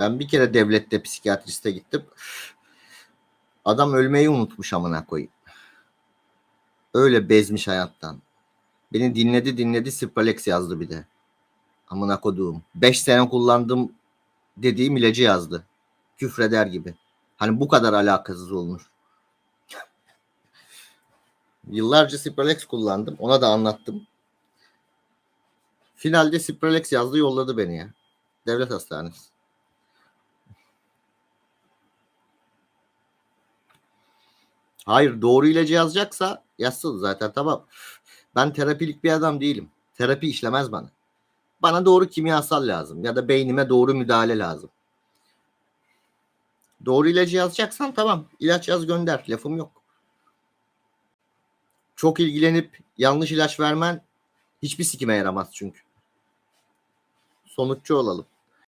Ben bir kere devlette psikiyatriste gittim. Adam ölmeyi unutmuş amına koyayım. Öyle bezmiş hayattan. Beni dinledi dinledi Cipralex yazdı bir de. Amına koduğum. 5 sene kullandım dediğim ilacı yazdı. Küfreder gibi. Hani bu kadar alakasız olmuş. Yıllarca Cipralex kullandım. Ona da anlattım. Finalde Cipralex yazdı yolladı beni ya. Devlet hastanesi. Hayır doğru ilacı yazacaksa yazsın zaten tamam. Ben terapilik bir adam değilim. Terapi işlemez bana. Bana doğru kimyasal lazım ya da beynime doğru müdahale lazım. Doğru ilacı yazacaksan tamam. ilaç yaz gönder. Lafım yok. Çok ilgilenip yanlış ilaç vermen hiçbir sikime yaramaz çünkü. Sonuççu olalım.